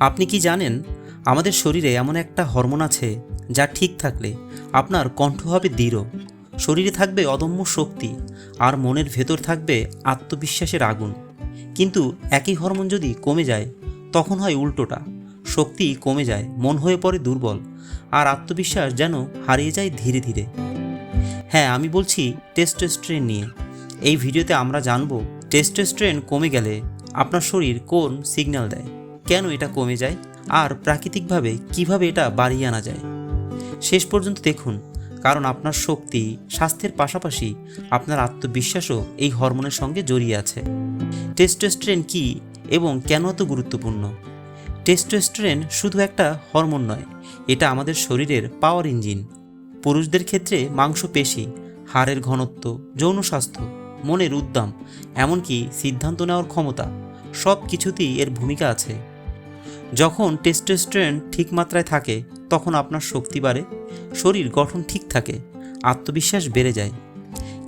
আপনি কি জানেন, আমাদের শরীরে এমন একটা হরমোন আছে যা ঠিক থাকলে আপনার কণ্ঠ হবে দৃঢ়, শরীরে থাকবে অদম্য শক্তি, আর মনের ভেতর থাকবে আত্মবিশ্বাসের আগুন। কিন্তু একই হরমোন যদি কমে যায়, তখন হয় উল্টোটা, শক্তি কমে যায়, মন হয়ে পড়ে দুর্বল, আর আত্মবিশ্বাস যেন হারিয়ে যায় ধীরে ধীরে। হ্যাঁ আমি বলছি টেস্টোস্টেরন নিয়ে। এই ভিডিওতে আমরা জানব টেস্টোস্টেরন কমে গেলে আপনার শরীর কোন সিগন্যাল দেয়। কেন এটা কমে যায়? আর প্রাকৃতিকভাবে কীভাবে এটা বাড়িয়ে আনা যায়? শেষ পর্যন্ত দেখুন, কারণ আপনার শক্তি, স্বাস্থ্যের পাশাপাশি আপনার আত্মবিশ্বাসও এই হরমোনের সঙ্গে জড়িয়ে আছে। টেস্টোস্টেরন কি এবং কেন এত গুরুত্বপূর্ণ? টেস্টোস্টেরন শুধু একটা হরমোন নয়, এটা আমাদের শরীরের পাওয়ার ইঞ্জিন। পুরুষদের ক্ষেত্রে মাংসপেশি, হাড়ের ঘনত্ব, যৌন স্বাস্থ্য, মনের উদ্যম, এমনকি সিদ্ধান্ত নেওয়ার ক্ষমতা সব কিছুতেই এর ভূমিকা আছে। যখন টেস্টোস্টেরন ঠিক মাত্রায় থাকে, তখন আপনার শক্তি বাড়ে, শরীর গঠন ঠিক থাকে, আত্মবিশ্বাস বেড়ে যায়।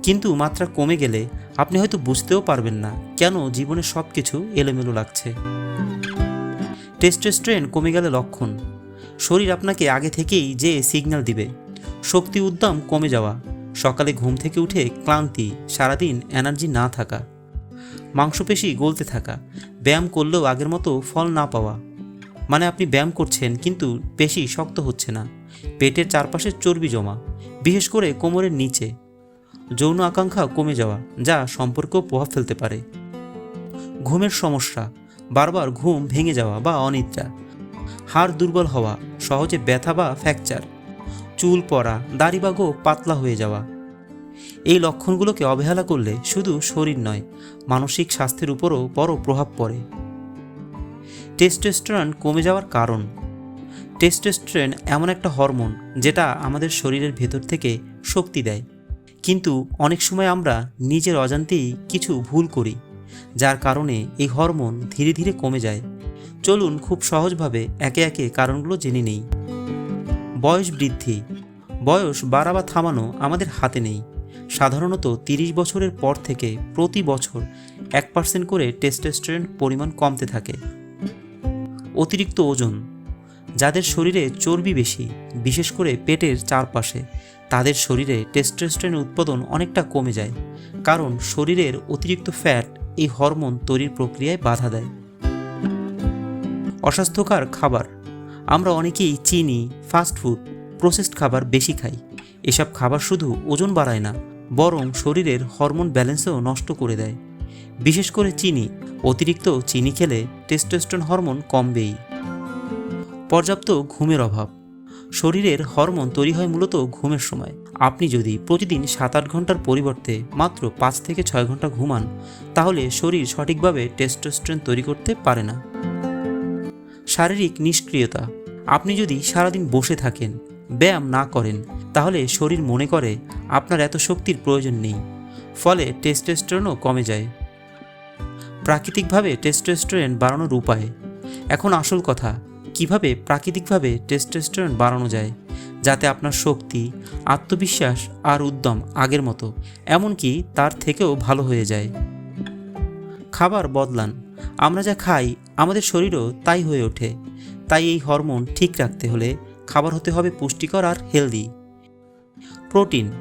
কিন্তু মাত্রা কমে গেলে আপনি হয়তো বুঝতেও পারবেন না কেন জীবনে সব কিছু এলোমেলো লাগছে। টেস্টোস্টেরন কমে গেলে লক্ষণ। শরীর আপনাকে আগে থেকেই যে সিগন্যাল দিবে, শক্তি উদ্যম কমে যাওয়া, সকালে ঘুম থেকে উঠে ক্লান্তি, সারাদিন এনার্জি না থাকা, মাংসপেশি গলতে থাকা, ব্যায়াম করলেও আগের মতো ফল না পাওয়া মানে আপনি ব্যায়াম করছেন কিন্তু পেশি শক্ত হচ্ছে না। পেটের চারপাশে চর্বি জমা, বিশেষ করে কোমরের নিচে। যৌন আকাঙ্ক্ষা কমে যাওয়া, যা সম্পর্কেও প্রভাব ফেলতে পারে। ঘুমের সমস্যা, বারবার ঘুম ভেঙে যাওয়া বা অনিদ্রা। হাড় দুর্বল হওয়া, সহজে ব্যথা বা ফ্র্যাকচার। চুল পড়া, দাড়ি বা গোঁফ পাতলা হয়ে যাওয়া। এই লক্ষণগুলোকে অবহেলা করলে শুধু শরীর নয়, মানসিক স্বাস্থ্যের উপরও বড় প্রভাব পড়ে। টেস্টোস্টেরন কমে যাওয়ার কারণ। টেস্টোস্টেরন এমন একটা হরমোন যেটা আমাদের শরীরের ভেতর থেকে শক্তি দেয়। কিন্তু অনেক সময় আমরা নিজের অজান্তেই কিছু ভুল করি, যার কারণে এই হরমোন ধীরে ধীরে কমে যায়। চলুন খুব সহজভাবে একে একে কারণগুলো জেনে নেই। বয়স বৃদ্ধি। বয়স বাড়া বা থামানো আমাদের হাতে নেই। সাধারণত তিরিশ বছরের পর থেকে প্রতি বছর এক পার্সেন্ট করে টেস্টোস্টেরন পরিমাণ কমতে থাকে। অতিরিক্ত ওজন। যাদের শরীরে চর্বি বেশি, বিশেষ করে পেটের চারপাশে, তাদের শরীরে টেস্টোস্টেরন উৎপাদন অনেকটা কমে যায়, কারণ শরীরের অতিরিক্ত ফ্যাট এই হরমোন তৈরির প্রক্রিয়ায় বাধা দেয়। অস্বাস্থ্যকর খাবার। আমরা অনেকেই চিনি ফাস্টফুড প্রসেসড খাবার বেশি খাই। এসব খাবার শুধু ওজন বাড়ায় না, বরং শরীরের হরমোন ব্যালেন্সও নষ্ট করে দেয়। বিশেষ করে চিনি অতিরিক্ত চিনি খেলে টেস্টোস্টেরন হরমোন কমবেই। পর্যাপ্ত ঘুমের অভাব। শরীরের হরমোন তৈরি হয় মূলত ঘুমের সময়। আপনি যদি প্রতিদিন সাত আট ঘণ্টার পরিবর্তে মাত্র পাঁচ থেকে ছয় ঘণ্টা ঘুমান, তাহলে শরীর সঠিকভাবে টেস্টোস্টেরন তৈরি করতে পারে না। শারীরিক নিষ্ক্রিয়তা। আপনি যদি সারাদিন বসে থাকেন, ব্যায়াম না করেন, তাহলে শরীর মনে করে আপনার এত শক্তির প্রয়োজন নেই। ফলে টেস্টোস্টেরনও কমে যায়। প্রাকৃতিকভাবে টেস্টোস্টেরন বাড়ানোর উপায়। এখন আসল কথা, কীভাবে প্রাকৃতিকভাবে টেস্টোস্টেরন বাড়ানো যায়, যাতে আপনার শক্তি, আত্মবিশ্বাস আর উদ্যম আগের মতো, এমনকি তার থেকেও ভালো হয়ে যায়। খাবার বদলান। আমরা যা খাই, আমাদের শরীরও তাই হয়ে ওঠে। তাই এই হরমোন ঠিক রাখতে হলে খাবার হতে হবে পুষ্টিকর আর হেলদি। প্রোটিন,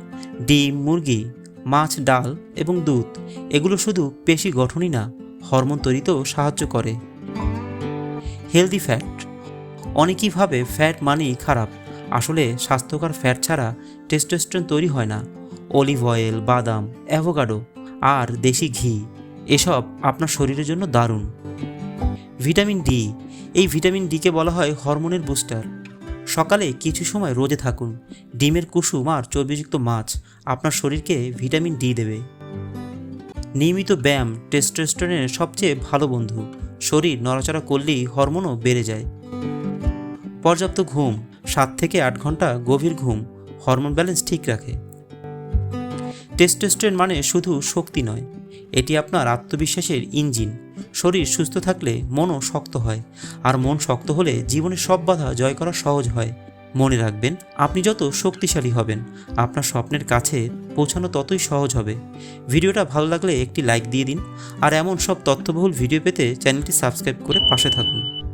ডিম, মুরগি, মাছ, ডাল এবং দুধ, এগুলো শুধু পেশি গঠনই না হরমোন তৈরিতেও সাহায্য করে। হেলদি ফ্যাট অনেকেই ভাবে ফ্যাট মানেই খারাপ। আসলে স্বাস্থ্যকর ফ্যাট ছাড়া টেস্টোস্টেরন তৈরি হয় না। অলিভ অয়েল বাদাম অ্যাভোকাডো আর দেশি ঘি, এসব আপনার শরীরের জন্য দারুণ। ভিটামিন ডি এই ভিটামিন ডিকে বলা হয় হরমোনের বুস্টার সকালে কিছু সময় রোজে থাকুন। ডিমের কুসুম আর চর্বিযুক্ত মাছ আপনার শরীরকে ভিটামিন ডি দেবে। নিয়মিত ব্যায়াম টেস্টোস্টেরনের সবচেয়ে ভালো বন্ধু। শরীর নড়াচড়া করলেই হরমোনও বেড়ে যায়। পর্যাপ্ত ঘুম, সাত থেকে আট ঘণ্টা গভীর ঘুম, হরমোন ব্যালেন্স ঠিক রাখে। টেস্টোস্টেরন মানে শুধু শক্তি নয়, এটি আপনার আত্মবিশ্বাসের ইঞ্জিন। শরীর সুস্থ থাকলে মনও শক্ত হয়, আর মন শক্ত হলে জীবনের সব বাধা জয় করা সহজ হয়। মনে রাখবেন, আপনি যত শক্তিশালী হবেন, আপনার স্বপ্নের কাছে পৌঁছানো ততই সহজ হবে। ভিডিওটা ভালো লাগলে একটি লাইক দিয়ে দিন, আর এমন সব তথ্যবহুল ভিডিও পেতে চ্যানেলটি সাবস্ক্রাইব করে পাশে থাকুন।